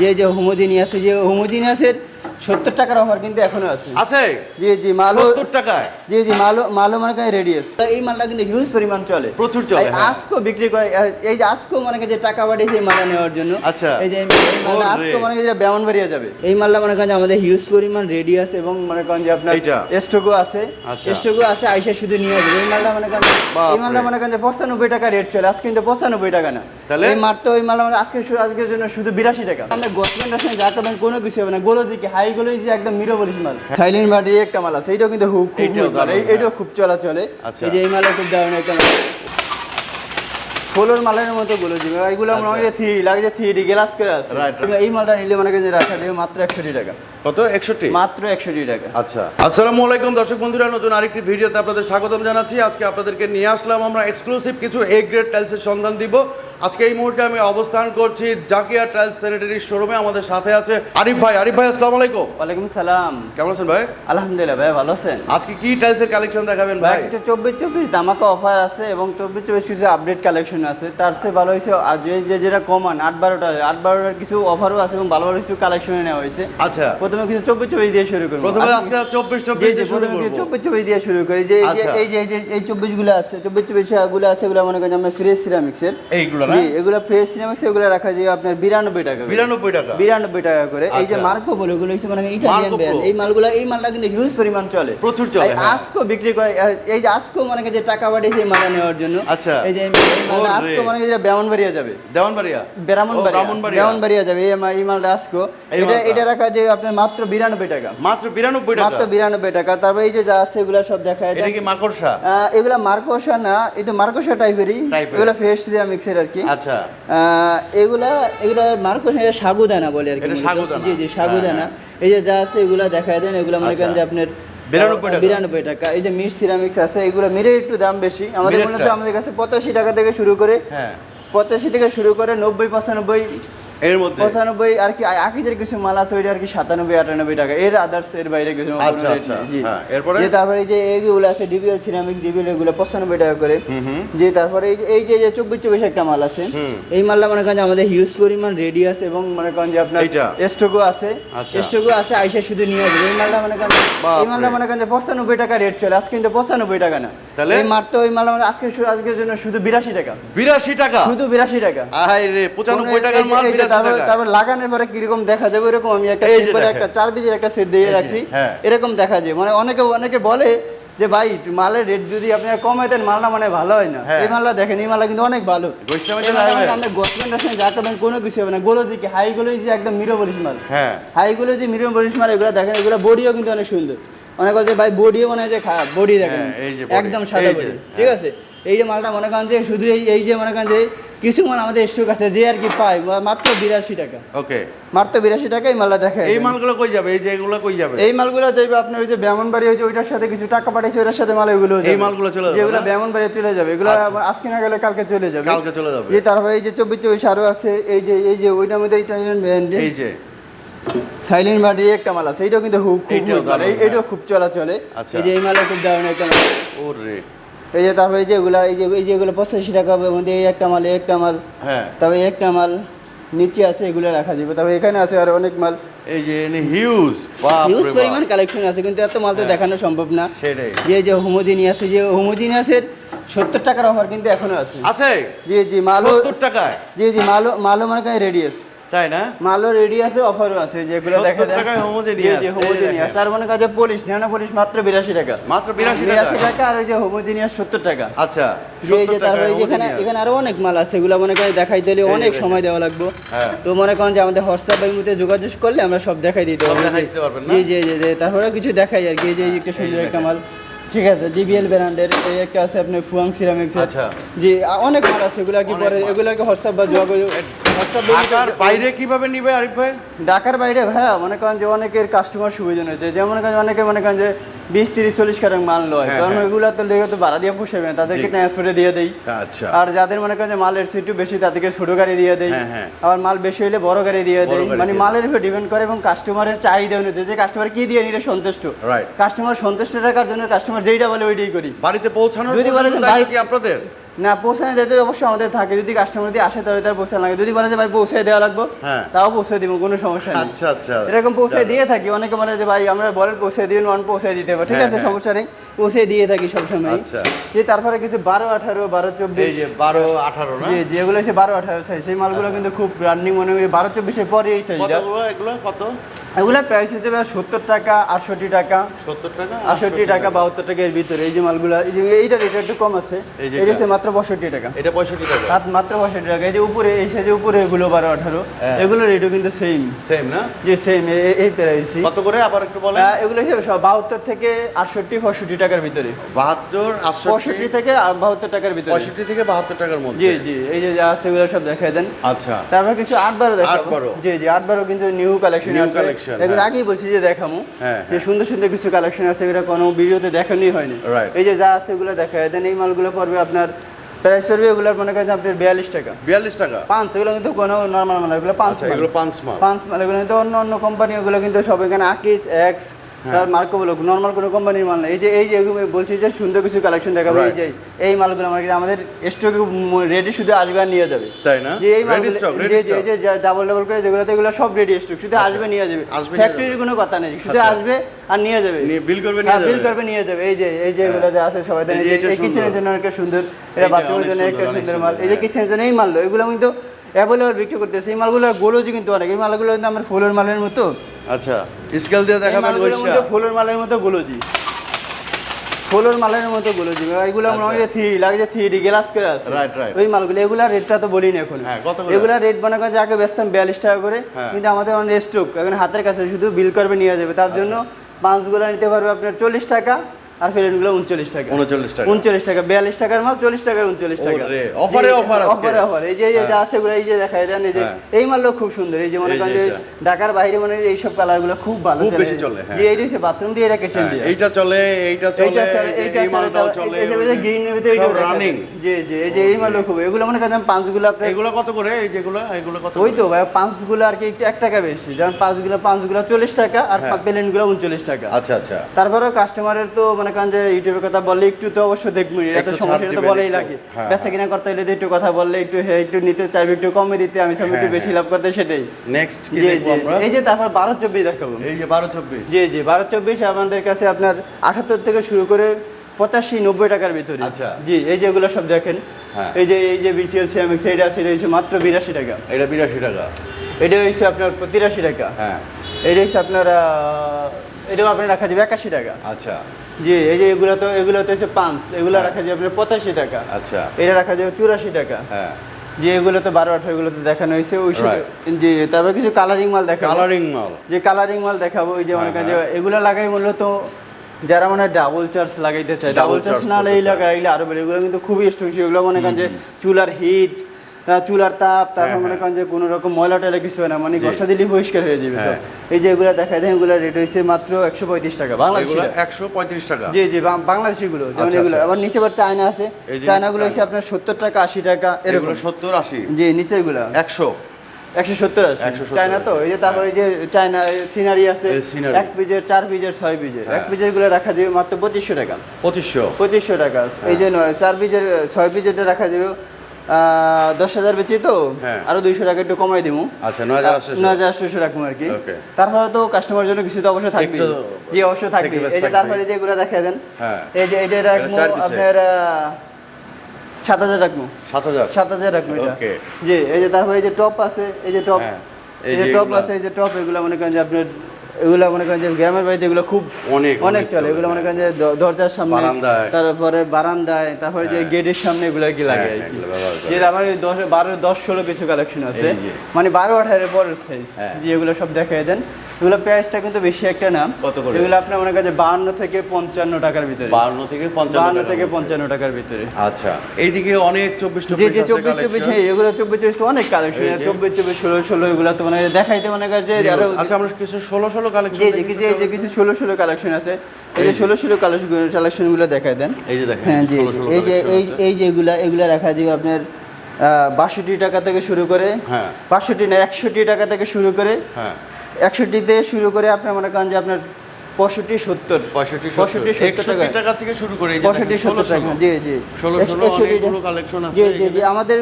যে যে হোমোজিনিয়াস যে হোমোজিনিয়াসের সত্তর টাকার অফার কিন্তু এখনও আছে। আছে? জি জি মালও সত্তর টাকায় জি জি মালও মালও মনে এই মালটা কিন্তু হিউজ পরিমাণ চলে। প্রচুর চলে, হ্যাঁ। আজকো বিক্রি করে এই যে আজকো মনে যে টাকা পাঠিয়েছে এই মালটা নেওয়ার জন্য। আচ্ছা। এই যে। আজকো মনে বেমন বেরিয়ে যাবে। এই মালটা মনে করেন আমাদের হিউজ পরিমাণ এবং মনে করেন যে আপনার? স্টকও আছে। আচ্ছা। স্টকও আছে আইসা শুধু নিয়ে যাবে এই মালটা মনে করেন এই মালটা মনে করেন যে পঁচানব্বই টাকা রেট চলে। আজকে কিন্তু পঁচানব্বই টাকা না। তাহলে? এই মাত্র ওই মালটা আজকে আজকের জন্য শুধু বিরাশি টাকা। আমরা যা করবেন কোনো কিছু হবে না। গোলো যে হাই যে একদম মাল। থাইল্যান্ড একটা মাল আছে এইটাও কিন্তু খুব এই- খুব আচ্ছা। এই যে এই মালের খুব দারুণ একটা মাল। ফলোর মালের মতো গুলো এইগুলো মনে হয় থ্রি লাগে যে থ্রি গ্লাস করে আছে। এই মালটা নিলে মনে করেন যে রাখা যাবে মাত্র একষট্টি টাকা। কত? একষট্টি? মাত্র একষট্টি টাকা। আচ্ছা। আসসালামু আলাইকুম দর্শক বন্ধুরা নতুন আরেকটি ভিডিওতে আপনাদের স্বাগতম জানাচ্ছি। আজকে আপনাদেরকে নিয়ে আসলাম আমরা এক্সক্লুসিভ কিছু এ গ্রেড টাইলসের সন্ধান দিব। আজকে এই মুহূর্তে আমি অবস্থান করছি জাকিয়া টাইলস স্যানিটারি শোরুমে আমাদের সাথে আছে আরিফ ভাই। আরিফ ভাই আসসালামু আলাইকুম। ওয়ালাইকুম সালাম। কেমন আছেন ভাই? আলহামদুলিল্লাহ ভাই ভালো আছেন? আজকে কি টাইলসের কালেকশন দেখাবেন ভাই কিছু চব্বিশ চব্বিশ দামাকা অফার আছে এবং চব্বিশ চব্বিশ কিছু আপডেট কালেকশন আছে। তার চেয়ে ভালো হয়েছে আর যে যে যেটা কমান আট বারোটা আট বারোটার কিছু অফারও আছে এবং ভালো ভালো কিছু কালেকশনে নেওয়া হয়েছে। আচ্ছা। প্রথমে কিছু চব্বিশ চব্বিশ দিয়ে শুরু করব। প্রথমে আজকে- চব্বিশ চব্বিশ শুরু প্রথমে চব্বিশ চব্বিশ দিয়ে শুরু করি। যে এই যে আচ্ছা। এই যে এই যে এই চব্বিশগুলো আছে চব্বিশ চব্বিশগুলো আছে এগুলো মনে করেন আমরা ফ্রেশ সিরামিক্সের এইগুলো না এগুলো ফ্রেশ সিরামিক্স এগুলো রাখা যায় আপনার টাকা করে। বিরানব্বই টাকা? বিরানব্বই টাকা করে। এই যে আচ্ছা। মার্কো বলে ওগুলো হচ্ছে মানে ইটালিয়ান ব্র্যান্ড এই মালগুলো এই মালটা কিন্তু হিউজ পরিমাণ চলে। প্রচুর চলে, হ্যাঁ। আজকো বিক্রি করে এই যে আজকো মনে যে টাকা পাঠিয়েছে এই মালটা নেওয়ার জন্য। আচ্ছা। এই যে এই মালটা ওরে। আজকো মনে করেন যে যাবে। দেওয়ানবাড়িয়া ব্রাহ্মণবাড়িয়া ব্রাহ্মণবাড়িয়া। ব্রাহ্মণবাড়িয়া যাবে। এই এই মালটা আজকো এটা এটা রাখা যায় আপনার মাত্র বিরানব্বই টাকা। মাত্র টাকা? মাত্র বিরানব্বই টাকা। তারপরে এই যে যা আছে এগুলো সব দেখায় এটা কি মাকড়সা আহ, এগুলা মার্কোসা না এই তো মার্কোসা টাইপেরই। এগুলা ফেস সিরামিক্সের আর কি। আচ্ছা। আহ, এগুলা এগুলা মার্কস সাগুদানা বলে আর কি জি জি সাগুদানা। এই যে যা আছে এগুলা দেখায় দেন এগুলা মনে করেন আচ্ছা। যে আপনার 92 টাকা। বিরানব্বই টাকা। এই যে মিট সিরামিক্স আছে এগুলো মিরের একটু দাম বেশি। আমাদের মনে মূলত আমাদের কাছে পঁচাশি টাকা থেকে শুরু করে হ্যাঁ। পঁচাশি থেকে শুরু করে নব্বই পঁচানব্বই এর মধ্যে? পঁচানব্বই আর কি আকিজের কিছু মাল আছে ওইটা আর কি সাতানব্বই আটানব্বই টাকা। এর আদার্স এর বাইরে কিছু আচ্ছা, আচ্ছা, হ্যাঁ, এরপরে? যে তারপরে এই যে এইগুলো আছে ডিবিএল সিরামিক ডিবিএল এগুলো পঁচানব্বই টাকা করে। যে তারপরে এই যে এই যে একটা মাল আছে এই মালটা মনে করেন আমাদের হিউজ পরিমাণ রেডিয়াস এবং মনে করেন যে আপনার স্টকও আছে। আচ্ছা। স্টকও আছে আইসা শুধু নিয়ে যাবে এই মালটা মনে করেন এই মালটা মনে করেন যে পঁচানব্বই টাকা রেট চলে আজকে কিন্তু পঁচানব্বই টাকা না। তাহলে? এই মাত্র ওই মালটা মানে আজকে আজকের জন্য শুধু বিরাশি টাকা। বিরাশি টাকা? শুধু বিরাশি টাকা। আহাই রে পঁচানব্বই টাকার মাল তারপর তারপর লাগানোর পরে কীরকম দেখা যাবে এরকম আমি একটা দেখেন। একটা চার বিজের একটা সেট দিয়ে রাখছি হ্যাঁ। এরকম দেখা যায়। মানে অনেকে অনেকে বলে যে ভাই মালের রেট যদি আপনারা দেন মালটা মানে ভালো হয় না। হ্যাঁ। এই মালটা দেখেন এই মালটা কিন্তু অনেক ভালো। মানে গসমেন্ট আছে যা করবেন কোনো কিছু হবে না। গোলো যে হাই গুলো যে একদম মিরো বলিস মাল। হ্যাঁ। হাইগুলো যে মিরো বলিস মাল এগুলো দেখেন এগুলো বডিও কিন্তু অনেক সুন্দর। অনেক বলছে ভাই বডিও মনে হয় যে খারাপ বডি দেখেন। হ্যাঁ, একদম সাদা বডি ঠিক। আছে? এই যে মালটা মনে করেন যে শুধু এই এই যে মনে করেন যে কিছু মাল আমাদের স্টক আছে যে আর কি পায় মাত্র বিরাশি টাকা। ওকে। মাত্র বিরাশি টাকা এই মালটা দেখা এই মালগুলো কই যাবে? এই যে এগুলো কই যাবে? এই মালগুলো যাইবে আপনার ওই যে ব্যামনবাড়ি হয়েছে ওইটার সাথে কিছু টাকা পাঠাইছে ওইটার সাথে মাল ওইগুলো এই মালগুলো চলে যাবে যেগুলো না? ব্যামনবাড়ি চলে যাবে এগুলো আচ্ছা। আজকে না গেলে কালকে চলে যাবে। কালকে চলে যাবে। যে তারপরে এই যে চব্বিশ চব্বিশ আরও আছে এই যে এই যে ওইটার মধ্যে ইটালিয়ান ব্র্যান্ড এই যে। থাইল্যান্ড মাটি একটা মাল আছে এইটাও কিন্তু খুব খুব এইটাও মাল। এই- এইটাও খুব চলা চলে আচ্ছা। এই যে এই মালের খুব দারুণ একটা মাল। ওরে। এই যে তারপরে যেগুলা এই যে এই যেগুলো পঁচাশি টাকা হবে মধ্যে এই একটা মাল এই একটা মাল। হ্যাঁ। এই একটা মাল নিচে আছে এগুলো রাখা যাবে। তারপরে এখানে আছে আর অনেক মাল। এই যে হিউজ হিউজ পরিমাণ কালেকশন আছে কিন্তু এত মাল তো হ্যাঁ। দেখানো সম্ভব না। সেটাই। যে যে হোমোজিনিয়াস যে হোমোজিনিয়াসের সত্তর টাকার অফার কিন্তু এখনও আছে। আছে? জি জি মালও সত্তর টাকায়? জি জি মালও মালও মনে করেন রেডিয়াস তাই না? মালও রেডি আছে অফারও আছে যেগুলো 70 দেখা যায়। টাকায় যে হোমোজিনিয়াস তার মনে কাজে পলিশ ন্যানো পলিশ মাত্র বিরাশি টাকা। মাত্র বিরাশি বিরাশি টাকা টাকা আর ওই যে হোমোজিনিয়াস সত্তর টাকা। আচ্ছা এই যে তারপরে টাকায় এই যে এখানে এখানে আরও অনেক মাল আছে এগুলো মনে করেন হলে এই যে অনেক সময় দেওয়া লাগবে। হ্যাঁ। তো মনে করেন যে আমাদের হোয়াটসঅ্যাপ এর মধ্যে যোগাযোগ করলে আমরা সব দেখাই দিতে পারব দেখাই? জি জি জি জি তারপরে কিছু দেখাই আর কি। এই যে একটা সুন্দর একটা মাল। ঠিক আছে ডিবিএল ব্র্যান্ডের এই একটা আছে আপনার ফুয়াং সিরামিক্স আচ্ছা। জি অনেক মাল আছে এগুলা কি পরে এগুলা আর কি হোয়াটসঅ্যাপ বা যোগাযোগ ঢাকার বাইরে কীভাবে নিবে আরিফ ভাই? ঢাকার বাইরে ভাই মনে করেন যে অনেকের কাস্টমার সুবিধা হয়েছে যেমন মনে অনেকে মনে করেন যে বিশ তিরিশ চল্লিশ কারণ মাল লয়। হ্যাঁ, কারণ হ্যাঁ। ওইগুলো তো লেগে তো ভাড়া দিয়ে পুষাবে না তাদেরকে ট্রান্সপোর্টে দিয়ে দেই। আচ্ছা। আর যাদের মনে করেন মালের সিটু বেশি তাদেরকে ছোট গাড়ি দিয়ে দেয় হ্যাঁ। আবার মাল বেশি হলে বড় গাড়ি দিয়ে দেয় মানে মালের উপর ডিপেন্ড করে এবং কাস্টমারের চাহিদা অনুযায়ী। যে কাস্টমার কি দিয়ে নিলে সন্তুষ্ট? কাস্টমার সন্তুষ্ট রাখার জন্য কাস্টমার যেইটা বলে ওইটাই করি। বাড়িতে পৌঁছানো যদি বলে আপনাদের? না পৌঁছানো যেতে অবশ্যই আমাদের থাকে। যদি কাস্টমার যদি আসে তাহলে তার পৌঁছানো লাগে যদি বলে যে ভাই পৌঁছে দেওয়া লাগবে হ্যাঁ। তাও পৌঁছে দিব কোনো সমস্যা নেই। আচ্ছা আচ্ছা। এরকম পৌঁছে দিয়ে থাকি। অনেকে বলে যে ভাই আমরা বলেন পৌঁছে দিন নন পৌঁছে দিতে হবে। ঠিক হ্যাঁ, আছে হ্যাঁ। সমস্যা নেই। পৌঁছে দিয়ে থাকি সবসময়। আচ্ছা। যে তারপরে কিছু বারো আঠারো বারো এই চব্বিশ যে বারো আঠারো না? জি যেগুলো এসে বারো আঠারো সাইজ সেই মালগুলো কিন্তু খুব রানিং মনে করি বারো চব্বিশের পরে এই সাইজটা কতগুলো এগুলো? কত? এগুলো প্রাইস হতে পারে সত্তর টাকা আটষট্টি টাকা। সত্তর টাকা আটষট্টি টাকা বাহাত্তর টাকা এর ভিতরে। এই যে মালগুলো এই যে এইটা রেট একটু কম আছে। এটা। হচ্ছে মাত্র পঁয়ষট্টি টাকা। এটা পঁয়ষট্টি টাকা। মাত্র পঁয়ষট্টি টাকা। এই যে উপরে এই সাইজে উপরে এগুলো বারো আঠারো। হ্যাঁ। এগুলো রেটও কিন্তু সেম সেম না? যে সেম এই প্রাইস কত করে? আবার একটু বলেন। এগুলো হিসেবে সব বাহাত্তর থেকে আটষট্টি পঁয়ষট্টি টাকার ভিতরে। বাহাত্তর পঁয়ষট্টি থেকে বাহাত্তর টাকার ভিতরে। পঁয়ষট্টি থেকে বাহাত্তর টাকার মধ্যে। জি জি। এই যে যা আছে এগুলো সব দেখাই দেন। আচ্ছা। তারপর কিছু আট বারো দেখাবো। জি জি। আট বারো কিন্তু নিউ কালেকশন New হ্যাঁ। আগেই বলছি যে দেখামু হ্যাঁ, যে সুন্দর সুন্দর কিছু কালেকশন আছে এগুলো কোনো ভিডিওতে দেখানোই হয়নি। এই যে যা আছে এগুলো দেখা দেন এই মালগুলো পড়বে আপনার প্রাইস পড়বে এগুলোর মনে করেন আপনার বিয়াল্লিশ টাকা। বিয়াল্লিশ টাকা? পাঁচ এগুলো কিন্তু কোনো নর্মাল মাল এগুলো পাঁচ আচ্ছা এগুলো পাঁচ মাল। পাঁচ মাল এগুলো কিন্তু অন্য অন্য কোম্পানি ওগুলো কিন্তু সব এখানে আকিস এক্স হ্যাঁ। তার মার্কো বলো নর্মাল কোনো কোম্পানির মাল না। এই যে এই যে বলছি যে সুন্দর কিছু কালেকশন দেখাবো এই যে এই মালগুলো আমাদের স্টকে রেডি শুধু আসবে আর নিয়ে যাবে। তাই না? যে এই যে ডাবল ডাবল করে যেগুলো এগুলো সব রেডি স্টক শুধু আসবে নিয়ে যাবে। ফ্যাক্টরির কোনো কথা নেই শুধু আচ্ছা। আসবে আর নিয়ে যাবে। বিল করবে হ্যাঁ বিল করবে নিয়ে যাবে। এই যে এই যে এগুলো যে আছে সবাই জানে এই কিচেনের জন্য একটা সুন্দর এটা বাথরুমের জন্য একটা সুন্দর, মাল। এই যে হ্যাঁ। কিচেনের জন্য এই মাল এগুলো কিন্তু অ্যাভেলেবল বিক্রি করতেছে। এই মালগুলো গোলজি কিন্তু অনেক এই মালগুলো কিন্তু আমার ফুলের মালের মতো। আচ্ছা স্কেল দিয়ে দেখাবেন মধ্যে ফুলের মালের মতো গুলোজি। ফুলের মালের মতো গোলজি এগুলো মনে হয় থ্রি লাগে যে থ্রি ডি গ্লাস করে আছে। Right right. ওই মালগুলো এগুলা রেটটা তো বলি না এখন। হ্যাঁ, এগুলা রেট মনে করেন আগে বেচতাম বিয়াল্লিশ টাকা করে হ্যাঁ। কিন্তু আমাদের অনেক স্টক এখন হাতের কাছে শুধু বিল করবে নিয়ে যাবে। তার জন্য পাঁচগুলো নিতে পারবে আপনার চল্লিশ টাকা। আর ফেরেনগুলো উনচল্লিশ টাকা। উনচল্লিশ টাকা। উনচল্লিশ টাকা বিয়াল্লিশ টাকার মাল চল্লিশ টাকার উনচল্লিশ টাকা। offer আজকে। অফারে অফার এই যে এই যে যা আছে এগুলো এই যে দেখা এই যে হ্যাঁ। এই মালগুলো খুব সুন্দর। এই যে মনে করেন যে। ঢাকার বাইরে মনে হয় এইসব কালারগুলো খুব ভালো বেশি চলে, হ্যাঁ। যে এইটা হচ্ছে বাথরুম দিয়ে হ্যাঁ, দিয়ে এইটা চলে এইটা চলে এইটা চলে মালটাও এই যে- ভিতরে এইটা রানিং যায়। জি জি এই যে এই মালগুলো খুব এগুলো মনে করেন পাঁচগুলো আপনার এগুলো কত করে? এই যেগুলো এগুলো কত ওই তো ভাই পাঁচগুলো আর কি একটু এক টাকা বেশি। যেমন পাঁচগুলো পাঁচগুলো চল্লিশ টাকা আর হ্যাঁ। প্লেনগুলো উনচল্লিশ টাকা। আচ্ছা আচ্ছা। তারপরেও কাস্টমারের তো মনে করেন যে ইউটিউবের কথা বললে একটু তো অবশ্যই দেখব এটা তো সমস্যা তো বলেই লাগে। হ্যাঁ, বেচা কিনা করতে হলে একটু কথা বললে একটু হে একটু নিতে চাইবে একটু কমে দিতে আমি সব একটু হ্যাঁ, বেশি লাভ করতে সেটাই। নেক্সট কি দেখব আমরা? এই যে তারপর বারো চব্বিশ দেখাবো। এই যে বারো চব্বিশ। জি জি বারো চব্বিশ আমাদের কাছে আপনার আঠাত্তর থেকে শুরু করে পঁচাশি নব্বই টাকার ভিতরে। আচ্ছা। জি এই যে এগুলো সব দেখেন। হ্যাঁ। এই যে এই যে বিসিএল সিএমএক্স এটা আছে এটা হচ্ছে মাত্র বিরাশি টাকা। এটা বিরাশি টাকা। এটা হচ্ছে আপনার তিরাশি টাকা। হ্যাঁ। এটা হচ্ছে আপনার এটাও আপনার রাখা যাবে একাশি টাকা। আচ্ছা। জি এই যে এগুলো তো এগুলো তো হচ্ছে পাঁচ এগুলো হ্যাঁ। রাখা যাবে আপনার পঁচাশি টাকা। আচ্ছা। এটা রাখা যাবে চুরাশি টাকা। হ্যাঁ। যে এগুলো তো বারো আঠারো এগুলো তো দেখানো হয়েছে। ওই. জি তারপর কিছু কালারিং মাল দেখাবো। কালারিং মাল। যে কালারিং মাল দেখাবো ওই যে হ্যাঁ, মনে করেন যে এগুলো লাগাই মূলত যারা মানে ডাবল চার্জ লাগাইতে চায়। ডাবল চার্জ না করতে এই চায়। লাগাই এগুলো আরও বেড়ে এগুলো কিন্তু খুবই স্ট্রং এগুলো মনে করেন যে চুলার হিট চুলার তাপ তারপর হ্যাঁ, মনে করেন যে কোনো রকম ময়লা টয়লা কিছু হয় না মানে। গসা দিলেই পরিষ্কার হয়ে যাবে হ্যাঁ। এই যে এগুলো দেখাই দেন এগুলো রেট হয়েছে মাত্র একশো পঁয়ত্রিশ টাকা বাংলাদেশি এগুলো একশো পঁয়ত্রিশ টাকা। জি জি বাং- বাংলাদেশিগুলো যেমন আচ্ছা, এগুলো। আচ্ছা। আবার নিচে আবার চায়না আছে। চায়না। হচ্ছে আপনার সত্তর টাকা আশি টাকা এরকম। সত্তর আশি। জি নিচেরগুলা একশো একশো সত্তর আছে চায়না তো? এই যে তারপরে এই যে চায়না সিনারি আছে এক পিজের চার পিজের ছয় পিজের হ্যাঁ। এক পিজেরগুলো রাখা যাবে মাত্র পঁচিশশো টাকা। পঁচিশশো। পঁচিশশো টাকা। এই যে চার পিজের ছয় পিজেরটা রাখা যাবে দশ হাজার বেচি তো হ্যাঁ। আরও দুইশো টাকা একটু কমাই দিব আচ্ছা নয় হাজার আটশো আটশোশো রাখব আর কি। তারপরে তো কাস্টমার জন্য কিছু তো অবশ্যই থাকবে জি অবশ্যই থাকবে এই যে তারপরে যে এগুলো দেখা দেন হ্যাঁ। এই যে এটা রাখব আপনার সাত হাজার রাখব। সাত হাজার? সাত হাজার রাখব এটা. জি এই যে তারপরে এই যে টপ আছে এই যে টপ হ্যাঁ, এই যে টপ আছে এই যে টপ এগুলো মনে করেন যে আপনার এগুলো মনে করেন যে গ্রামের বাড়িতে এগুলো খুব অনেক, অনেক চলে এগুলো মনে। করেন যে দরজার সামনে। তারপরে বারান্দায় তারপরে যে হ্যাঁ। গেটের সামনে এগুলো কি লাগে হ্যাঁ। যে আমার দশ বারো দশ ষোলো কিছু কালেকশন আছে মানে বারো আঠারো পরের সাইজ হ্যাঁ। যে এগুলো সব দেখাই দেন এগুলো প্রাইসটা কিন্তু বেশি একটা না কত করে? এগুলো আপনার মনে করেন যে থেকে পঞ্চান্ন টাকার ভিতরে। বাহান্ন থেকে পঞ্চান্ন বাহান্ন টাকার থেকে মধ্যে। পঞ্চান্ন টাকার ভিতরে। আচ্ছা এইদিকে অনেক চব্বিশ জি চব্বিশ জি। হ্যাঁ এগুলো চব্বিশ চব্বিশ তো অনেক কালেকশন এই যে। চব্বিশ চব্বিশ ষোলো ষোলো এগুলো তো মানে দেখাইতে মনে করে যে আচ্ছা আমরা কিছু ষোলো ষোলো কালেকশন জি জি কিছু এই যে কিছু ষোলো ষোলো কালেকশন আছে। এই যে ষোলো ষোলো কালেকশন কালেকশনগুলো দেখাই দেন। এই যে দেখেন হ্যাঁ জি। এই যে এই এই যেগুলা এগুলা রাখা যাবে আপনার বাষট্টি টাকা থেকে শুরু করে হ্যাঁ। বাষট্টি না একষট্টি টাকা থেকে শুরু করে হ্যাঁ। একষট্টিতে শুরু করে আপনার মনে করেন যে আপনার পঁয়ষট্টি সত্তর। পঁয়ষট্টি পঁয়ষট্টি সত্তর টাকা। থেকে শুরু করে পঁয়ষট্টি সত্তর টাকা। জি জি। কালেকশন আছে জি জি জি। আমাদের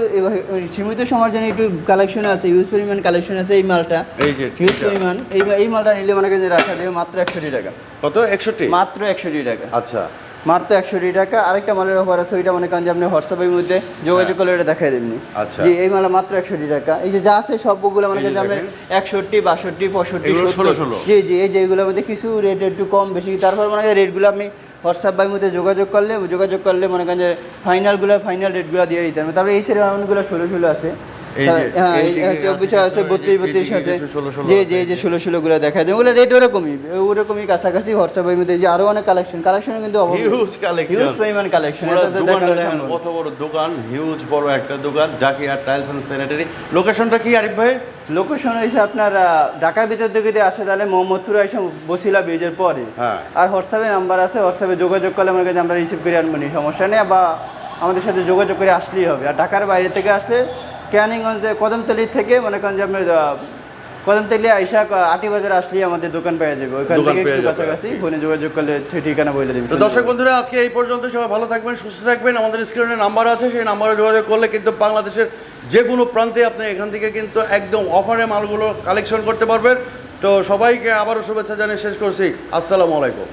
সীমিত সময়ের জন্য একটু কালেকশন আছে ইউজ পরিমাণ কালেকশন আছে এই মালটা। এই যে হিউজ এটা। পরিমাণ। এই এই মালটা নিলে মনে করেন যে রাখা যাবে মাত্র একষট্টি টাকা। কত? একষট্টি? মাত্র একষট্টি টাকা। আচ্ছা। মাত্র একষট্টি টাকা। আরেকটা মালের অফার আছে ওইটা মনে করেন যে আপনি হোয়াটসঅ্যাপের মধ্যে যোগাযোগ করলে এটা দেখাই দেবেন। আচ্ছা। জি এই মালা মাত্র একষট্টি টাকা। এই যে যা আছে সবগুলো মনে করেন যে আপনি একষট্টি বাষট্টি পঁয়ষট্টি এগুলো সত্তর। 16 16 জি জি এই যে এগুলোর মধ্যে কিছু রেট একটু কম বেশি। তারপর মনে করেন রেটগুলো আপনি হোয়াটসঅ্যাপ বাইর মধ্যে যোগাযোগ করলে যোগাযোগ করলে মনে করেন যে ফাইনালগুলো ফাইনাল রেটগুলো দিয়ে দিতে হবে। তারপরে এই সেরের অনেকগুলো ষোলো ষোলো আছে। হ্যাঁ এই এই দিকে আছে চব্বিশ আছে বত্রিশ বত্রিশ আছে। কিছু 16 16 জি আছে। জি এই যে ষোলো ষোলোগুলো দেখা দেয় ওগুলো রেট ওরকমই ওরকমই কাছাকাছি হোয়াটসঅ্যাপের মধ্যে যে আরও অনেক কালেকশন কালেকশন কিন্তু হিউজ কালেকশন হিউজ পরিমাণ। কত বড় দোকান হিউজ বড় একটা দোকান টাইলস স্যানিটারি লোকেশনটা কি আরিফ ভাই? লোকেশন হয়েছে আপনার ঢাকার ভিতর থেকে যদি আসে তাহলে মোহাম্মদপুর এসে বসিলা ব্রিজের পরে। হ্যাঁ। আর হোয়াটসঅ্যাপে নাম্বার আছে হোয়াটসঅ্যাপে যোগাযোগ করলে আমার কাছে আমরা রিসিভ করে আনব সমস্যা নেই বা আমাদের সাথে যোগাযোগ করে আসলেই হবে। আর ঢাকার বাইরে থেকে আসলে ক্যানিংগঞ্জে কদমতলি থেকে মনে করেন যে আপনার কদমতলি আইসা আটি বাজার আসলেই আমাদের দোকান পেয়ে যাবে। ওইখান থেকে একটু কাছাকাছি ফোনে যোগাযোগ করলে ঠিক ঠিকানা বলে দেবে দর্শক বন্ধুরা আজকে এই পর্যন্ত সবাই ভালো থাকবেন সুস্থ থাকবেন। আমাদের স্ক্রিনে নাম্বার আছে সেই নাম্বারে যোগাযোগ করলে কিন্তু বাংলাদেশের যে কোনো প্রান্তে আপনি এখান থেকে কিন্তু একদম অফারে মালগুলো কালেকশন করতে পারবেন। তো সবাইকে আবারও শুভেচ্ছা জানিয়ে শেষ করছি। আসসালামু আলাইকুম।